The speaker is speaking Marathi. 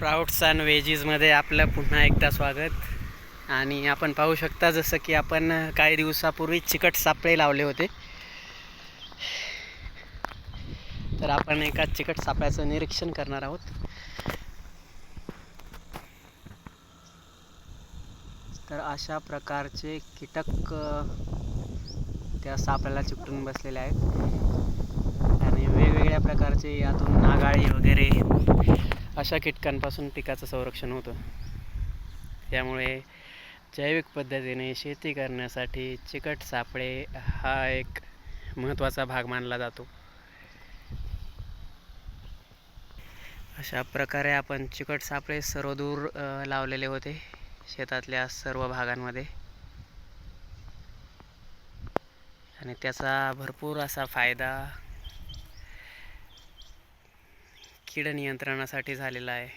स्प्राउट्स अँड वेजीजमध्ये आपलं पुन्हा एकदा स्वागत. आणि आपण पाहू शकता जसं की आपण काही दिवसापूर्वी चिकट सापळे लावले होते. तर आपण एका चिकट सापळ्याचं निरीक्षण करणार आहोत. तर अशा प्रकारचे कीटक त्या सापळ्याला चिकटून बसलेले आहेत. आणि वेगवेगळ्या प्रकारचे यातून नागाळी वगैरे अशा कीटकांपासून पिकाचं संरक्षण होतं. त्यामुळे जैविक पद्धतीने शेती करण्यासाठी चिकट सापळे हा एक महत्त्वाचा भाग मानला जातो. अशा प्रकारे आपण चिकट सापळे सर्वदूर लावलेले होते शेतातल्या सर्व भागांमध्ये. आणि त्याचा भरपूर असा फायदा कीड नियंत्रणासाठी झालेला आहे.